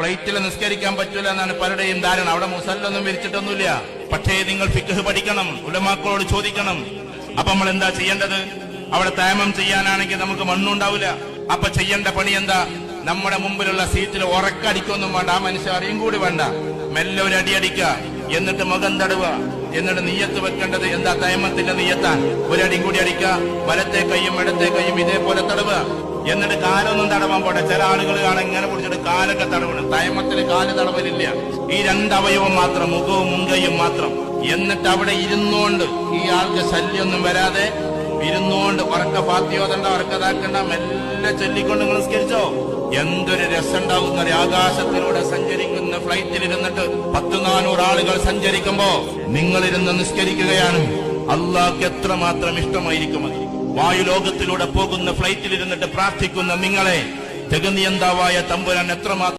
ഫ്ലൈറ്റിൽ നിസ്കരിക്കാൻ പറ്റൂല എന്നാണ് പലരുടെയും ധാരണ. അവിടെ മുസല്ലൊന്നും വിരിച്ചിട്ടൊന്നുമില്ല. പക്ഷേ നിങ്ങൾ ഫിഖ് പഠിക്കണം ഉലമാക്കളോട് ചോദിക്കണം. അപ്പൊ നമ്മൾ എന്താ ചെയ്യേണ്ടത്? അവിടെ തേമം ചെയ്യാനാണെങ്കിൽ നമുക്ക് മണ്ണുണ്ടാവില്ല. അപ്പൊ ചെയ്യേണ്ട പണി എന്താ? നമ്മുടെ മുമ്പിലുള്ള സീറ്റിൽ ഉറക്കടിക്കൊന്നും വേണ്ട ആ മനുഷ്യ അറിയും കൂടി വേണ്ട. മെല്ലെ ഒരു അടി എന്നിട്ട് മുഖം തടവുക. എന്നിട്ട് നീയത്ത് വെക്കേണ്ടത് എന്താ തയമത്തിന്റെ നീയത്താൻ ഒരടിയും കൂടി അടിക്കുക വലത്തെ കൈയും ഇടത്തെ കൈയും ഇതേപോലെ തടവുക. എന്നിട്ട് കാലൊന്നും തടവാൻ പോട്ടെ ചില ആളുകൾ കാണാൻ ഇങ്ങനെ പിടിച്ചിട്ട് കാലൊക്കെ തടവണം. തയമത്തിന് കാൽ തടവലില്ല. ഈ രണ്ടവയവം മാത്രം മുഖവും മുങ്കയും മാത്രം. എന്നിട്ട് അവിടെ ഇരുന്നുകൊണ്ട് ഈ ആൾക്ക് ശല്യമൊന്നും വരാതെ ഇരുന്നുകൊണ്ട് ഉറക്ക ഫാത്തിയോതണ്ട ഉറക്കതാക്കണ്ട മെല്ലെ ചൊല്ലിക്കൊണ്ട് നിങ്ങൾ നിസ്കരിച്ചോ. എന്തൊരു രസമുണ്ടാകുന്ന ആകാശത്തിലൂടെ സഞ്ചരിക്കുന്ന ഫ്ലൈറ്റിൽ ഇരുന്നിട്ട് പത്ത് നാനൂറ് ആളുകൾ സഞ്ചരിക്കുമ്പോ നിങ്ങളിരുന്ന് നിസ്കരിക്കുകയാണ്. അള്ളാഹ്ക്ക് എത്രമാത്രം ഇഷ്ടമായിരിക്കും അത്? വായുലോകത്തിലൂടെ പോകുന്ന ഫ്ലൈറ്റിൽ ഇരുന്നിട്ട് പ്രാർത്ഥിക്കുന്ന നിങ്ങളെ ജഗനിയന്താവായ തമ്പുരാൻ എത്രമാത്രം